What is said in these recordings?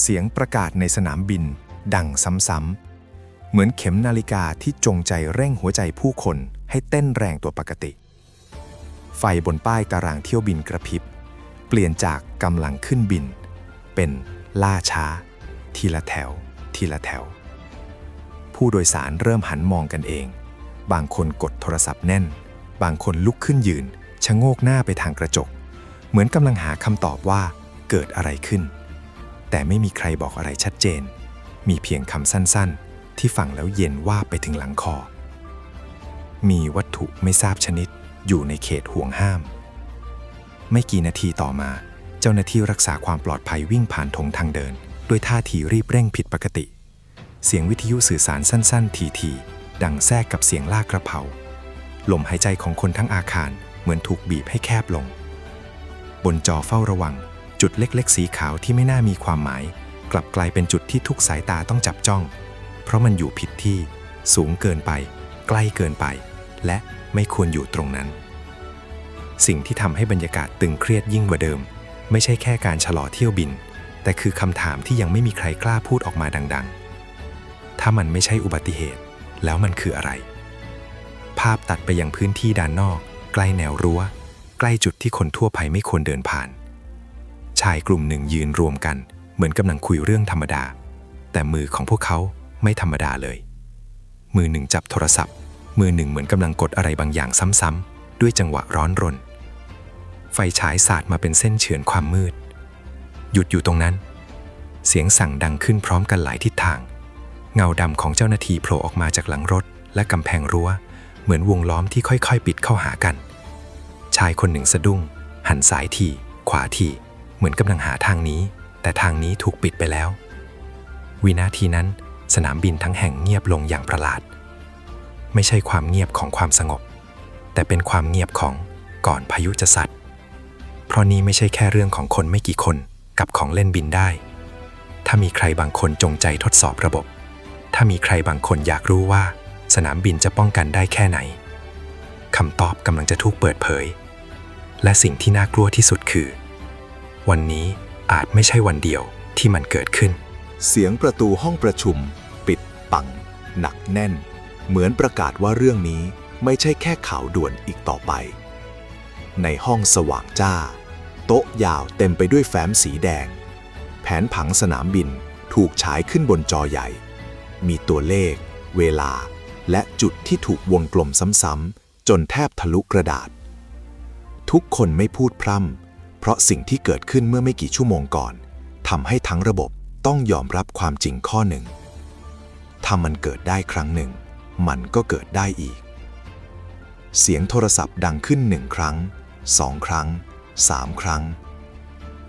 เสียงประกาศในสนามบิน ดังซ้ำๆ เหมือนเข็มนาฬิกาที่จงใจเร่งหัวใจผู้คนให้เต้นแรงตัวปกติ ไฟบนป้ายตารางเที่ยวบินกระพริบ เปลี่ยนจากกำลังขึ้นบิน เป็นล่าช้า ทีละแถว ทีละแถว ผู้โดยสารเริ่มหันมองกันเอง บางคนกดโทรศัพท์แน่น บางคนลุกขึ้นยืน ชะโงกหน้าไปทางกระจก เหมือนกำลังหาคำตอบว่าเกิดอะไรขึ้น แต่ไม่มีใครบอกอะไรชัดเจน มีเพียงคำสั้นๆ ที่ฟังแล้วเย็นว่าไปถึงหลังคอ มีวัตถุไม่ทราบชนิดอยู่ในเขตห่วงห้าม ไม่กี่นาทีต่อมา เจ้าหน้าที่รักษาความปลอดภัยวิ่งผ่านถงทางเดิน ด้วยท่าทีรีบเร่งผิดปกติ เสียงวิทยุสื่อสารสั้น ๆ ทีๆดังแทรกกับเสียงลากกระเพราลมหายใจของคนทั้งอาคารเหมือนถูกบีบให้แคบลง บนจอเฝ้าระวัง จุดเล็กๆ สีขาวที่ไม่น่ามีความหมาย กลับกลายเป็นจุดที่ทุกสายตาต้องจับจ้อง เพราะมันอยู่ผิดที่ สูงเกินไป ใกล้เกินไป และไม่ควรอยู่ตรงนั้น สิ่งที่ทำให้บรรยากาศตึงเครียดยิ่งกว่าเดิม ไม่ใช่แค่การชะลอเที่ยวบิน แต่คือคำถามที่ยังไม่มีใครกล้าพูดออกมาดัง ๆ ถ้ามันไม่ใช่อุบัติเหตุ แล้วมันคืออะไร ภาพตัดไปยังพื้นที่ด้านนอก ใกล้แนวรั้ว ใกล้จุดที่คนทั่วไปไม่ควรเดินผ่าน ชายกลุ่มหนึ่งยืนรวมกัน เหมือนกำลังคุยเรื่องธรรมดา แต่มือของพวกเขาไม่ธรรมดาเลย มือหนึ่งจับโทรศัพท์ มือหนึ่งเหมือนกำลังกดอะไรบางอย่างซ้ำๆด้วยจังหวะร้อนรน ไฟฉายสาดมาเป็นเส้นเฉือนความมืด หยุดอยู่ตรงนั้น เสียงสั่งดังขึ้นพร้อมกันหลายทิศทาง เงาดำของเจ้าหน้าที่โผล่ออกมาจากหลังรถ และกำแพงรั้ว เหมือนวงล้อมที่ค่อยๆ ปิดเข้าหากัน ชายคนหนึ่งสะดุ้ง หันซ้ายทีขวาที เหมือนกำลังหาทางนี้ แต่ทางนี้ถูกปิดไปแล้ว วินาทีนั้นสนามบินทั้งแห่งเงียบลงอย่างประหลาด ไม่ใช่ความเงียบของความสงบ แต่เป็นความเงียบของก่อนพายุจะสัตว์เพราะนี่ไม่ใช่แค่เรื่องของคนไม่กี่คนกับของเล่นบินได้ ถ้ามีใครบางคนจงใจทดสอบระบบ ถ้ามีใครบางคนอยากรู้ว่า สนามบินจะป้องกันได้แค่ไหนคำตอบกำลังจะถูกเปิดเผย และสิ่งที่น่ากลัวที่สุดคือ วันนี้อาจไม่ใช่วันเดียวที่มันเกิดขึ้น เสียงประตูห้องประชุม ปิดปัง หนักแน่น เหมือนประกาศว่าเรื่องนี้ไม่ใช่แค่ข่าวด่วนอีกต่อไป ในห้องสว่างจ้า โต๊ะยาวเต็มไปด้วยแฟ้มสีแดง แผนผังสนามบินถูกฉายขึ้นบนจอใหญ่ มีตัวเลข เวลา และจุดที่ถูกวงกลมซ้ำๆจนแทบทะลุกระดาษ ทุกคนไม่พูดพร่ำ เพราะสิ่งที่เกิดขึ้นเมื่อไม่กี่ชั่วโมงก่อนทำให้ทั้งระบบต้องยอมรับความจริงข้อหนึ่ง ถ้ามันเกิดได้ครั้งหนึ่ง มันก็เกิดได้อีก เสียงโทรศัพท์ดังขึ้นหนึ่งครั้งสองครั้งสามครั้ง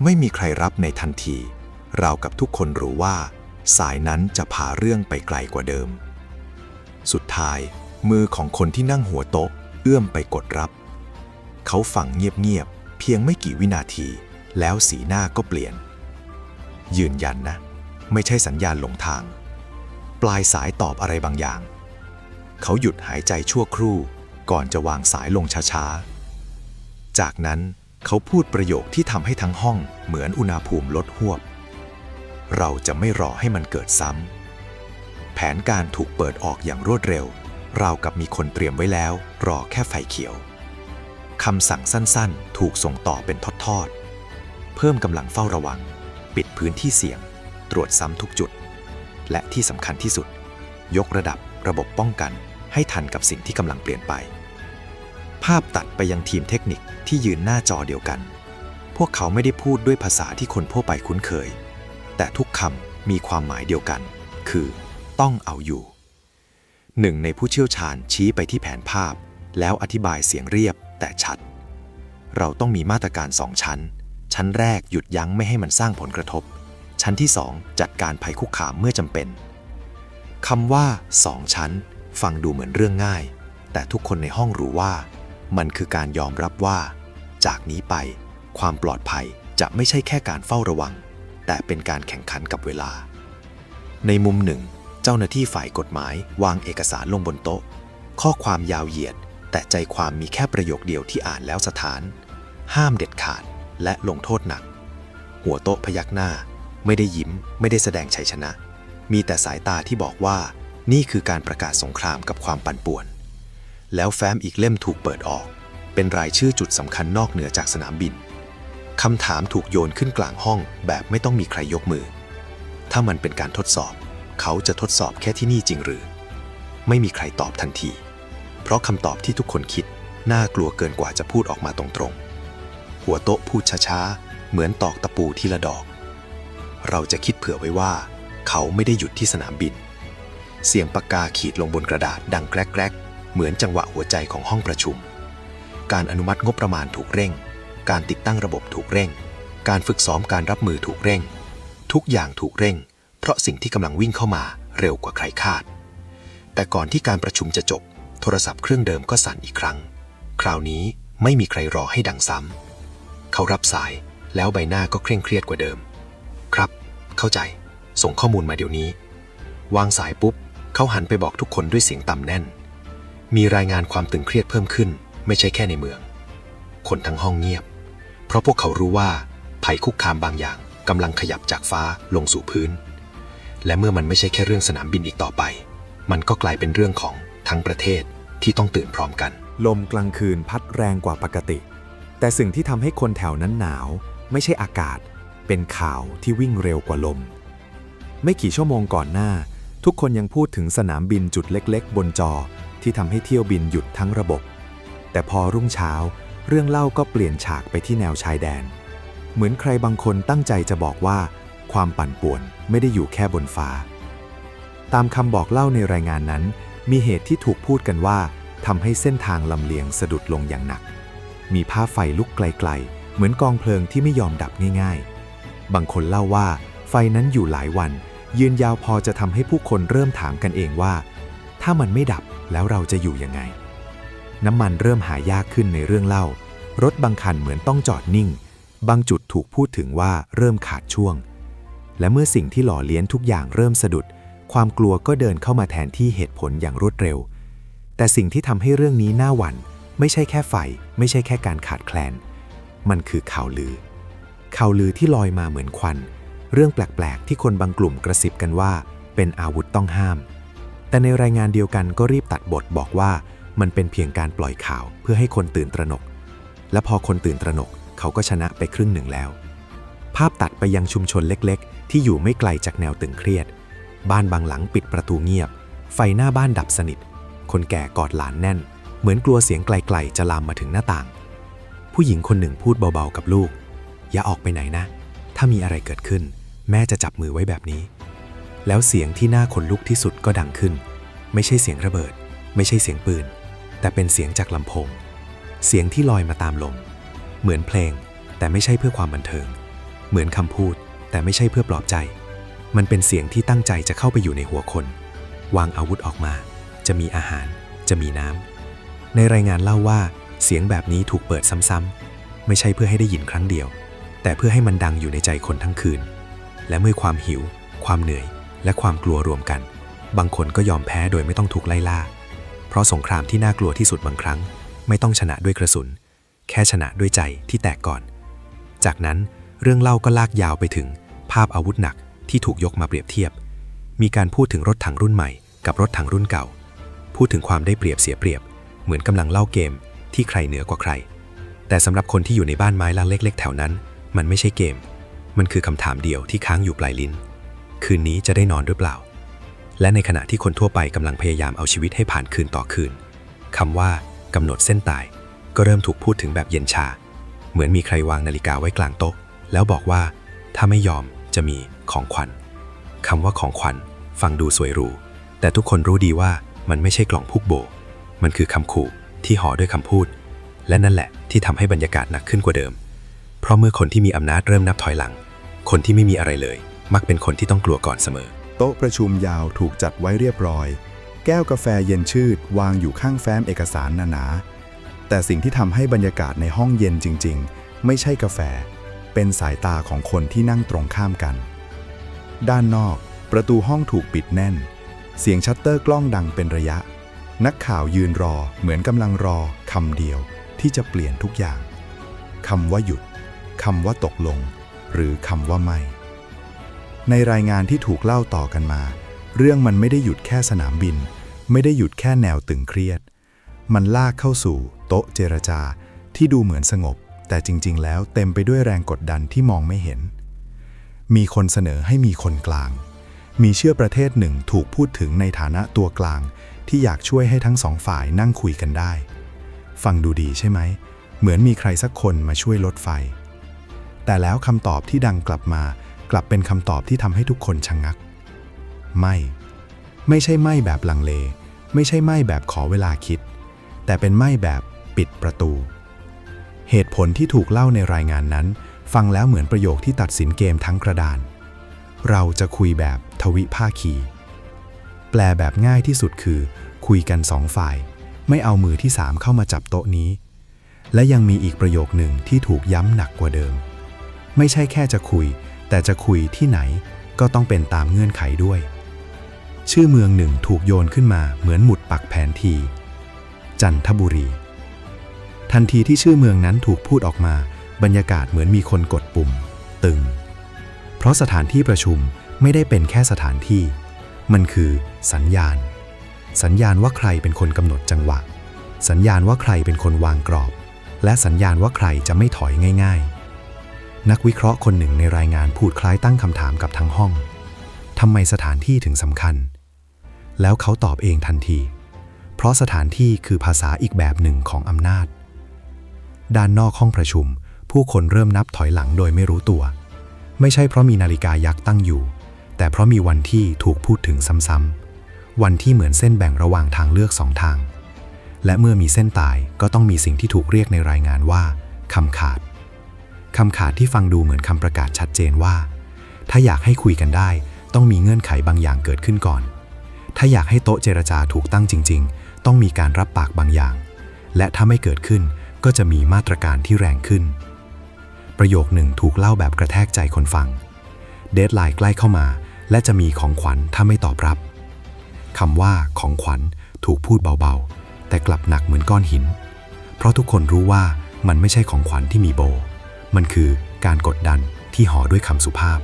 ไม่มีใครรับในทันที เรากับทุกคนรู้ว่า สายนั้นจะพาเรื่องไปไกลกว่าเดิม สุดท้าย มือของคนที่นั่งหัวโต๊ะ เอื้อมไปกดรับ เขาฟังเงียบๆ พียงไม่กี่วินาที แล้วสีหน้าก็เปลี่ยน ยืนยันนะ ไม่ใช่สัญญาณหลงทาง ปลายสายตอบอะไรบางอย่าง เขาหยุดหายใจชั่วครู่ ก่อนจะวางสายลงช้าๆ จากนั้นเขาพูดประโยคที่ทำให้ทั้งห้องเหมือนอุณหภูมิลดหวบ เราจะไม่รอให้มันเกิดซ้ำ แผนการถูกเปิดออกอย่างรวดเร็ว ราวกับมีคนเตรียมไว้แล้ว รอแค่ไฟเขียว คำสั่งสั้นๆ ถูกส่งต่อเป็นทอดๆ เพิ่มกำลังเฝ้าระวัง ปิดพื้นที่เสี่ยง ตรวจซ้ำทุกจุด และที่สำคัญที่สุด ยกระดับระบบป้องกันให้ทันกับสิ่งที่กำลังเปลี่ยนไป ภาพตัดไปยังทีมเทคนิคที่ยืนหน้าจอเดียวกัน พวกเขาไม่ได้พูดด้วยภาษาที่คนทั่วไปคุ้นเคย แต่ทุกคำมีความหมายเดียวกัน คือต้องเอาอยู่ หนึ่งในผู้เชี่ยวชาญชี้ไปที่แผนภาพ แล้วอธิบายเสียงเรียบ แต่ชัด เราต้องมีมาตรการสองชั้น ชั้นแรกหยุดยั้งไม่ให้มันสร้างผลกระทบ ชั้นที่สองจัดการภัยคุกคามเมื่อจำเป็นคำว่าสองชั้น ฟังดูเหมือนเรื่องง่าย แต่ทุกคนในห้องรู้ว่า มันคือการยอมรับว่า จากนี้ไป ความปลอดภัยจะไม่ใช่แค่การเฝ้าระวัง แต่เป็นการแข่งขันกับเวลา ในมุมหนึ่ง เจ้าหน้าที่ฝ่ายกฎหมายวางเอกสารลงบนโต๊ะ ข้อความยาวเหยียด แต่ใจความมีแค่ประโยคเดียวที่อ่านแล้วสถาน ห้ามเด็ดขาดและลงโทษหนัก หัวโต๊ะพยักหน้า ไม่ได้ยิ้ม ไม่ได้แสดงชัยชนะ มีแต่สายตาที่บอกว่า นี่คือการประกาศสงครามกับความปั่นป่วน แล้วแฟ้มอีกเล่มถูกเปิดออก เป็นรายชื่อจุดสำคัญนอกเหนือจากสนามบินคำถามถูกโยนขึ้นกลางห้องแบบไม่ต้องมีใครยกมือ ถ้ามันเป็นการทดสอบ เขาจะทดสอบแค่ที่นี่จริงหรือ ไม่มีใครตอบทันที เพราะคำตอบที่ทุกคนคิด น่ากลัวเกินกว่าจะพูดออกมาตรงๆ หัวโต๊ะพูดช้าๆ เหมือนตอกตะปูทีละดอก เราจะคิดเผื่อไว้ว่า เขาไม่ได้หยุดที่สนามบิน เสียงปากกาขีดลงบนกระดาษดังแกรกๆ เหมือนจังหวะหัวใจของห้องประชุม การอนุมัติงบประมาณถูกเร่ง การติดตั้งระบบถูกเร่ง การฝึกซ้อมการรับมือถูกเร่ง ทุกอย่างถูกเร่ง เพราะสิ่งที่กำลังวิ่งเข้ามาเร็วกว่าใครคาด แต่ก่อนที่การประชุมจะจบ โทรศัพท์เครื่องเดิมก็สั่นอีกครั้ง คราวนี้ไม่มีใครรอให้ดังซ้ำ เขารับสายแล้วใบหน้าก็เคร่งเครียดกว่าเดิม ครับ เข้าใจ ส่งข้อมูลมาเดี๋ยวนี้ วางสายปุ๊บ เขาหันไปบอกทุกคนด้วยเสียงต่ำแน่น มีรายงานความตึงเครียดเพิ่มขึ้น ไม่ใช่แค่ในเมือง คนทั้งห้องเงียบ เพราะพวกเขารู้ว่าภัยคุกคามบางอย่างกำลังขยับจากฟ้าลงสู่พื้น และเมื่อมันไม่ใช่แค่เรื่องสนามบินอีกต่อไป มันก็กลายเป็นเรื่องของทั้งประเทศ ที่ต้องตื่นพร้อมกัน ลมกลางคืนพัดแรงกว่าปกติ แต่สิ่งที่ทำให้คนแถวนั้นหนาว ไม่ใช่อากาศ เป็นข่าวที่วิ่งเร็วกว่าลม ไม่กี่ชั่วโมงก่อนหน้า ทุกคนยังพูดถึงสนามบินจุดเล็กๆ บนจอที่ทำให้เที่ยวบินหยุดทั้งระบบ แต่พอรุ่งเช้า เรื่องเล่าก็เปลี่ยนฉากไปที่แนวชายแดน เหมือนใครบางคนตั้งใจจะบอกว่า ความปั่นป่วนไม่ได้อยู่แค่บนฟ้า ตามคำบอกเล่าในรายงานนั้น มีเหตุที่ถูกพูดกันว่าทำให้เส้นทางลำเลียงสะดุดลงอย่างหนัก มีภาไฟลุกไกลๆ เหมือนกองเพลิงที่ไม่ยอมดับง่าย ๆ บางคนเล่าว่า ไฟนั้นอยู่หลายวัน ยืนยาวพอจะทำให้ผู้คนเริ่มถามกันเองว่า ถ้ามันไม่ดับแล้วเราจะอยู่ยังไง น้ำมันเริ่มหายากขึ้นในเรื่องเล่า รถบางคันเหมือนต้องจอดนิ่ง บางจุดถูกพูดถึงว่าเริ่มขาดช่วง และเมื่อสิ่งที่หล่อเลี้ยงทุกอย่างเริ่มสะดุด ความกลัวก็เดินเข้ามาแทนที่เหตุผลอย่างรวดเร็ว แต่สิ่งที่ทำให้เรื่องนี้น่าหวั่นไม่ใช่แค่ไฟ ไม่ใช่แค่การขาดแคลน มันคือข่าวลือ ข่าวลือที่ลอยมาเหมือนควัน เรื่องแปลกๆ ที่คนบางกลุ่มกระซิบกันว่า เป็นอาวุธต้องห้าม แต่ในรายงานเดียวกันก็รีบตัดบทบอกว่า มันเป็นเพียงการปล่อยข่าวเพื่อให้คนตื่นตระหนก และพอคนตื่นตระหนกเขาก็ชนะไปครึ่งหนึ่งแล้ว ภาพตัดไปยังชุมชนเล็ก ๆ ที่อยู่ไม่ไกลจากแนวตึงเครียด บ้านบางหลังปิดประตูเงียบ ไฟหน้าบ้านดับสนิท คนแก่กอดหลานแน่น เหมือนกลัวเสียงไกลๆจะลามมาถึงหน้าต่าง ผู้หญิงคนหนึ่งพูดเบาๆกับลูก อย่าออกไปไหนนะ ถ้ามีอะไรเกิดขึ้น แม่จะจับมือไว้แบบนี้ แล้วเสียงที่น่าขนลุกที่สุดก็ดังขึ้น ไม่ใช่เสียงระเบิด ไม่ใช่เสียงปืน แต่เป็นเสียงจากลำโพง เสียงที่ลอยมาตามลม เหมือนเพลง แต่ไม่ใช่เพื่อความบันเทิง เหมือนคำพูด แต่ไม่ใช่เพื่อปลอบใจ มันเป็นเสียงที่ตั้งใจจะเข้าไปอยู่ในหัวคน วางอาวุธออกมา จะมีอาหาร จะมีน้ำ ในรายงานเล่าว่า เสียงแบบนี้ถูกเปิดซ้ำๆ ไม่ใช่เพื่อให้ได้ยินครั้งเดียว แต่เพื่อให้มันดังอยู่ในใจคนทั้งคืน และเมื่อความหิว ความเหนื่อย และความกลัวรวมกัน บางคนก็ยอมแพ้โดยไม่ต้องถูกไล่ล่า เพราะสงครามที่น่ากลัวที่สุดบางครั้ง ไม่ต้องชนะด้วยกระสุน แค่ชนะด้วยใจที่แตกก่อน จากนั้นเรื่องเล่าก็ลากยาวไปถึง ภาพอาวุธหนัก ที่ถูกยกมาเปรียบเทียบ มีการพูดถึงรถถังรุ่นใหม่ กับรถถังรุ่นเก่า พูดถึงความได้เปรียบเสียเปรียบ เหมือนกำลังเล่าเกมที่ใครเหนือกว่าใคร แต่สำหรับคนที่อยู่ในบ้านไม้ลังเล็ก ๆ แถวนั้น มันไม่ใช่เกม มันคือคำถามเดียวที่ค้างอยู่ปลายลิ้น คืนนี้จะได้นอนหรือเปล่า และในขณะที่คนทั่วไปกำลังพยายามเอาชีวิตให้ผ่านคืนต่อคืนคำว่ากำหนดเส้นตาย ก็เริ่มถูกพูดถึงแบบเย็นชา เหมือนมีใครวางนาฬิกาไว้กลางโต๊ะ แล้วบอกว่า ถ้าไม่ยอมจะมี ของขวัญคำว่าของขวัญฟังดูสวยหรู แต่ทุกคนรู้ดีว่ามันไม่ใช่กล่องพุกโบ มันคือคำขู่ที่ห่อด้วยคำพูด และนั่นแหละที่ทำให้บรรยากาศหนักขึ้นกว่าเดิม เพราะเมื่อคนที่มีอำนาจเริ่มนับถอยหลัง คนที่ไม่มีอะไรเลย มักเป็นคนที่ต้องกลัวก่อนเสมอ โต๊ะประชุมยาวถูกจัดไว้เรียบร้อย แก้วกาแฟเย็นชืดวางอยู่ข้างแฟ้มเอกสารหนาๆแต่สิ่งที่ทำให้บรรยากาศในห้องเย็นจริง ๆ ไม่ใช่กาแฟ เป็นสายตาของคนที่นั่งตรงข้ามกัน ด้านนอก ประตูห้องถูกปิดแน่น เสียงชัตเตอร์กล้องดังเป็นระยะ นักข่าวยืนรอเหมือนกำลังรอคำเดียวที่จะเปลี่ยนทุกอย่างคำว่าหยุดคำว่าตกลง หรือคำว่าไม่ ในรายงานที่ถูกเล่าต่อกันมา เรื่องมันไม่ได้หยุดแค่สนามบิน ไม่ได้หยุดแค่แนวตึงเครียด มันลากเข้าสู่ โต๊ะเจรจาที่ดูเหมือนสงบ แต่จริง ๆ แล้วเต็มไปด้วยแรงกดดันที่มองไม่เห็น มีคนเสนอให้มีคนกลาง มีเชื่อประเทศหนึ่งถูกพูดถึงในฐานะตัวกลาง ที่อยากช่วยให้ทั้งสองฝ่ายนั่งคุยกันได้ ฟังดูดีใช่ไหม เหมือนมีใครสักคนมาช่วยลดไฟ แต่แล้วคำตอบที่ดังกลับมา กลับเป็นคำตอบที่ทำให้ทุกคนชะงงัก ไม่ ไม่ใช่ไม่แบบลังเล ไม่ใช่ไม่แบบขอเวลาคิด แต่เป็นไม่แบบปิดประตู เหตุผลที่ถูกเล่าในรายงานนั้น ฟังแล้วเหมือนประโยคที่ตัดสินเกมทั้งกระดาน เราจะคุยแบบทวิภาคี แปลแบบง่ายที่สุดคือ คุยกันสองฝ่าย ไม่เอามือที่สามเข้ามาจับโต๊ะนี้ และยังมีอีกประโยคหนึ่งที่ถูกย้ำหนักกว่าเดิม ไม่ใช่แค่จะคุย แต่จะคุยที่ไหนก็ต้องเป็นตามเงื่อนไขด้วย ชื่อเมืองหนึ่งถูกโยนขึ้นมาเหมือนหมุดปักแผนที จันทบุรี ทันทีที่ชื่อเมืองนั้นถูกพูดออกมา บรรยากาศเหมือนมีคนกดปุ่ม ตึง เพราะสถานที่ประชุมไม่ได้เป็นแค่สถานที่ มันคือ สัญญาณ สัญญาณว่าใครเป็นคนกำหนดจังหวะ สัญญาณว่าใครเป็นคนวางกรอบ และสัญญาณว่าใครจะไม่ถอยง่าย ๆ นักวิเคราะห์คนหนึ่งในรายงานพูดคล้ายตั้งคำถามกับทั้งห้องทำไมสถานที่ถึงสำคัญ แล้วเขาตอบเองทันที เพราะสถานที่คือภาษาอีกแบบหนึ่งของอำนาจ ด้านนอกห้องประชุม ผู้คนเริ่มนับถอยหลังโดยไม่รู้ตัว ไม่ใช่เพราะมีนาฬิกายักษ์ตั้งอยู่ แต่เพราะมีวันที่ถูกพูดถึงซ้ำๆ วันที่เหมือนเส้นแบ่งระหว่างทางเลือกสองทาง และเมื่อมีเส้นตายก็ต้องมีสิ่งที่ถูกเรียกในรายงานว่าคำขาดคำขาดที่ฟังดูเหมือนคำประกาศชัดเจนว่า ถ้าอยากให้คุยกันได้ ต้องมีเงื่อนไขบางอย่างเกิดขึ้นก่อน ถ้าอยากให้โต๊ะเจรจาถูกตั้งจริง ๆ ต้องมีการรับปากบางอย่าง และถ้าไม่เกิดขึ้นก็จะมีมาตรการที่แรงขึ้น ประโยคหนึ่งถูกเล่าแบบกระแทกใจคนฟัง เดทไลน์ใกล้เข้ามา และจะมีของขวัญถ้าไม่ตอบรับคำว่าของขวัญถูกพูดเบาๆ แต่กลับหนักเหมือนก้อนหิน เพราะทุกคนรู้ว่ามันไม่ใช่ของขวัญที่มีโบ มันคือการกดดันที่ห่อด้วยคำสุภาพ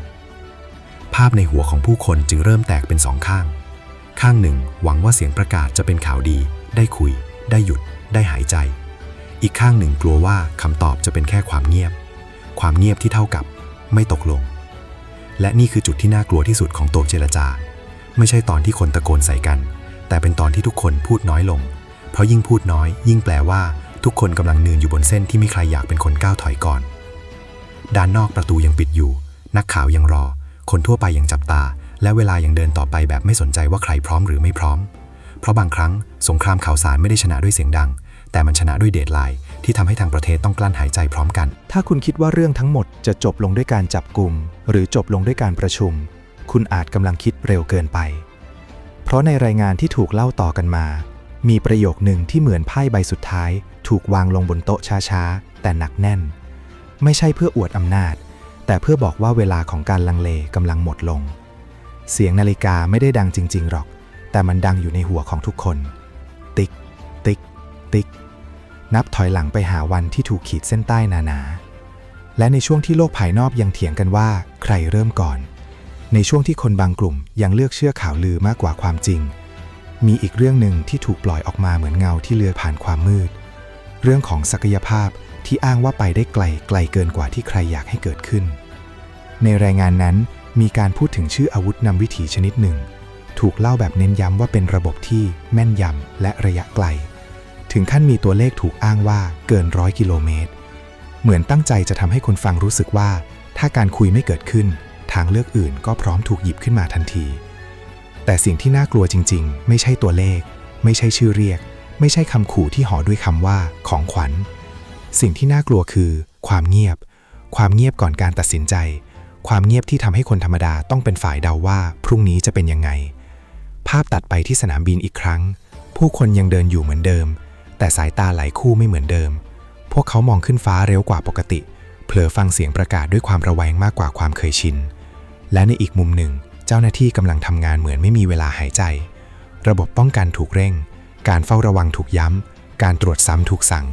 ภาพในหัวของผู้คนจึงเริ่มแตกเป็นสองข้าง ข้างหนึ่งหวังว่าเสียงประกาศจะเป็นข่าวดี ได้คุย ได้หยุด ได้หายใจ อีกข้างหนึ่งกลัวว่าคำตอบจะเป็นแค่ความเงียบ ความเงียบที่เท่ากับไม่ตกลง และนี่คือจุดที่น่ากลัวที่สุดของโต๊ะเจรจา ไม่ใช่ตอนที่คนตะโกนใส่กัน แต่เป็นตอนที่ทุกคนพูดน้อยลง เพราะยิ่งพูดน้อย ยิ่งแปลว่าทุกคนกำลังเนืนอยู่บนเส้นที่ไม่ใครอยากเป็นคนก้าวถอยก่อน ด้านนอกประตูยังปิดอยู่ นักข่าวยังรอ คนทั่วไปยังจับตา และเวลายังเดินต่อไปแบบไม่สนใจว่าใครพร้อมหรือไม่พร้อม เพราะบางครั้งสงครามข่าวสารไม่ได้ชนะด้วยเสียงดัง แต่มันชนะด้วยเดทไลน์ ที่ทำให้ทางประเทศต้องกลั้นหายใจพร้อมกัน ถ้าคุณคิดว่าเรื่องทั้งหมดจะจบลงด้วยการจับกลุ่ม หรือจบลงด้วยการประชุม คุณอาจกำลังคิดเร็วเกินไป เพราะในรายงานที่ถูกเล่าต่อกันมา มีประโยคหนึ่งที่เหมือนไพ่ใบสุดท้าย ถูกวางลงบนโต๊ะช้าๆ แต่หนักแน่น ไม่ใช่เพื่ออวดอำนาจ แต่เพื่อบอกว่าเวลาของการลังเลกำลังหมดลง เสียงนาฬิกาไม่ได้ดังจริง ๆ หรอก แต่มันดังอยู่ในหัวของทุกคน ติ๊ก ติ๊ก ติ๊ก นับถอยหลังไปหาวันที่ถูกขีดเส้นใต้หนา และในช่วงที่โลกภายนอกยังเถียงกันว่าใครเริ่มก่อน ในช่วงที่คนบางกลุ่มยังเลือกเชื่อข่าวลือมากกว่าความจริง มีอีกเรื่องหนึ่งที่ถูกปล่อยออกมาเหมือนเงาที่เลือยผ่านความมืด เรื่องของศักยภาพที่อ้างว่าไปได้ไกลไกลเกินกว่าที่ใครอยากให้เกิดขึ้น ในรายงานนั้นมีการพูดถึงชื่ออาวุธนำวิถีชนิดหนึ่ง ถูกเล่าแบบเน้นย้ำว่าเป็นระบบที่แม่นยำและระยะไกล ถึงขั้นมีตัวเลขถูกอ้างว่าเกินร้อยกิโลเมตร เหมือนตั้งใจจะทำให้คนฟังรู้สึกว่า ถ้าการคุยไม่เกิดขึ้น ทางเลือกอื่นก็พร้อมถูกหยิบขึ้นมาทันที แต่สิ่งที่น่ากลัวจริง ๆ ไม่ใช่ตัวเลข ไม่ใช่ชื่อเรียก ไม่ใช่คำขู่ที่ห่อด้วยคำว่าของขวัญ สิ่งที่น่ากลัวคือ ความเงียบ ความเงียบก่อนการตัดสินใจ ความเงียบที่ทำให้คนธรรมดาต้องเป็นฝ่ายเดาว่า พรุ่งนี้จะเป็นยังไง ภาพตัดไปที่สนามบินอีกครั้ง ผู้คนยังเดินอยู่เหมือนเดิม แต่สายตาหลายคู่ไม่เหมือนเดิม พวกเขามองขึ้นฟ้าเร็วกว่าปกติ เผลอฟังเสียงประกาศด้วยความระแวงมากกว่าความเคยชิน และในอีกมุมหนึ่ง เจ้าหน้าที่กำลังทำงานเหมือนไม่มีเวลาหายใจ ระบบป้องกันถูกเร่ง การเฝ้าระวังถูกย้ำ การตรวจซ้ำถูกสั่ง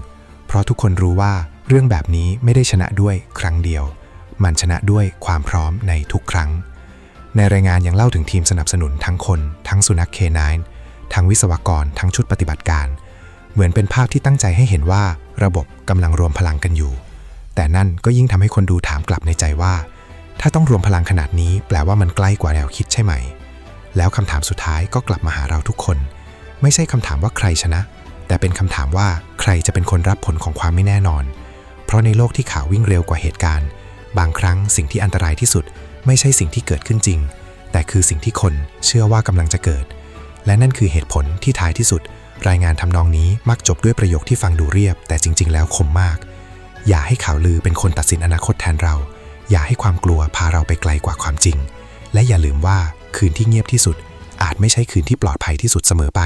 เพราะทุกคนรู้ว่าเรื่องแบบนี้ไม่ได้ชนะด้วยครั้งเดียว มันชนะด้วยความพร้อมในทุกครั้ง ในรายงานยังเล่าถึงทีมสนับสนุนทั้งคน ทั้งสุนัขเคนายทั้งวิศวกร ทั้งชุดปฏิบัติการ เหมือนเป็นภาพที่ตั้งใจให้เห็นว่าระบบกำลังรวมพลังกันอยู่ แต่นั่นก็ยิ่งทำให้คนดูถามกลับในใจว่า ถ้าต้องรวมพลังขนาดนี้ แปลว่ามันใกล้กว่าแนวคิดใช่ไหม แล้วคำถามสุดท้ายก็กลับมาหาเราทุกคน ไม่ใช่คำถามว่าใครชนะ แต่เป็นคำถามว่าใครจะเป็นคนรับผลของความไม่แน่นอน เพราะในโลกที่ข่าววิ่งเร็วกว่าเหตุการณ์ บางครั้งสิ่งที่อันตรายที่สุด ไม่ใช่สิ่งที่เกิดขึ้นจริง แต่คือสิ่งที่คนเชื่อว่ากำลังจะเกิด และนั่นคือเหตุผลที่ท้ายที่สุด รายงานทำนองนี้มักจบด้วยประโยคที่ฟังดูเรียบ แต่จริง ๆ แล้วคมมาก อย่าให้ข่าวลือเป็นคนตัดสินอนาคตแทนเรา อย่าให้ความกลัวพาเราไปไกลกว่าความจริง และอย่าลืมว่าคืนที่เงียบที่สุด อาจไม่ใช่คืนที่ปลอดภัยที่สุดเสมอไป